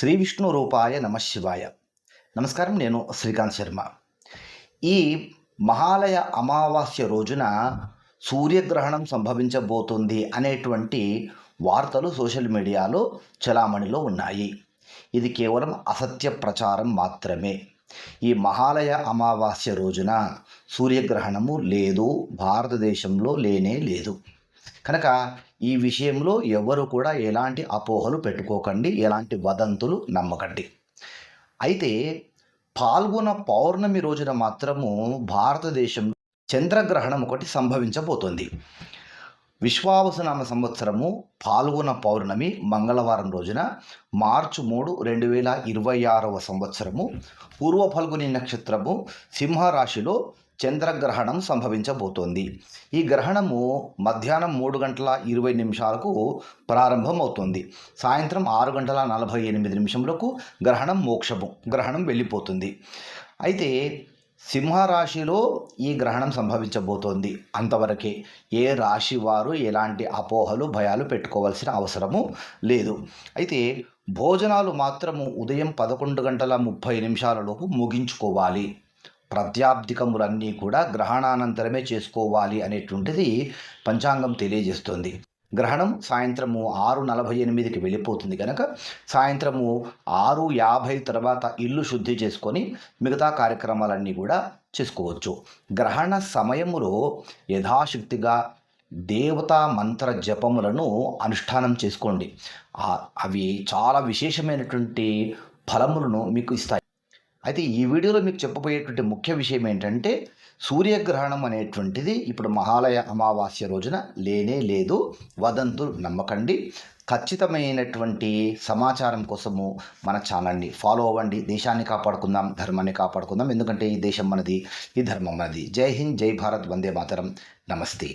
శ్రీ విష్ణు రూపాయ నమశివాయ నమస్కారం నేను శ్రీకాంత్ శర్మ. ఈ మహాలయ అమావాస్య రోజున సూర్యగ్రహణం సంభవించబోతుంది అనేటువంటి వార్తలు సోషల్ మీడియాలో చలామణిలో ఉన్నాయి. ఇది కేవలం అసత్య ప్రచారం మాత్రమే. ఈ మహాలయ అమావాస్య రోజున సూర్యగ్రహణము లేదు భారతదేశంలో లేనే లేదు. కనుక ఈ విషయంలో ఎవరు కూడా ఎలాంటి అపోహలు పెట్టుకోకండి ఎలాంటి వదంతులు నమ్మకండి. అయితే పాల్గొన పౌర్ణమి రోజున మాత్రము భారతదేశంలో చంద్రగ్రహణం ఒకటి సంభవించబోతోంది. విశ్వావసనామ సంవత్సరము పాల్గొన పౌర్ణమి మంగళవారం రోజున మార్చి మూడు రెండు వేల ఇరవై ఆరవ సంవత్సరము పూర్వ ఫల్గుని నక్షత్రము సింహరాశిలో చంద్రగ్రహణం సంభవించబోతోంది. ఈ గ్రహణము మధ్యాహ్నం మూడు గంటల ఇరవై నిమిషాలకు ప్రారంభం అవుతుంది సాయంత్రం ఆరు గంటల నలభై ఎనిమిది నిమిషములకు గ్రహణం మోక్షము గ్రహణం వెళ్ళిపోతుంది. అయితే సింహరాశిలో ఈ గ్రహణం సంభవించబోతోంది. అంతవరకే ఏ రాశి వారు ఎలాంటి అపోహలు భయాలు పెట్టుకోవాల్సిన అవసరము లేదు. అయితే భోజనాలు మాత్రము ఉదయం పదకొండు గంటల ముప్పై నిమిషాలలోపు ముగించుకోవాలి. ప్రత్యాబ్దికములన్నీ కూడా గ్రహణానంతరమే చేసుకోవాలి అనేటువంటిది పంచాంగం తెలియజేస్తుంది. గ్రహణం సాయంత్రము ఆరు నలభై ఎనిమిదికి వెళ్ళిపోతుంది కనుక సాయంత్రము ఆరు యాభై తర్వాత ఇల్లు శుద్ధి చేసుకొని మిగతా కార్యక్రమాలన్నీ కూడా చేసుకోవచ్చు. గ్రహణ సమయములో యథాశక్తిగా దేవతా మంత్ర జపములను అనుష్ఠానం చేసుకోండి. అవి చాలా విశేషమైనటువంటి ఫలములను మీకు ఇస్తాయి. అయితే ఈ వీడియోలో మీకు చెప్పబోయేటువంటి ముఖ్య విషయం ఏంటంటే సూర్యగ్రహణం అనేటువంటిది ఇప్పుడు మహాలయ అమావాస్య రోజున లేనే లేదు వదంతులు నమ్మకండి. ఖచ్చితమైనటువంటి సమాచారం కోసము మన ఛానల్ని ఫాలో అవ్వండి. దేశాన్ని కాపాడుకుందాం ధర్మాన్ని కాపాడుకుందాం. ఎందుకంటే ఈ దేశం మనది ఈ ధర్మం మనది. జై హింద్ జై భారత్ వందే మాతరం. నమస్తే.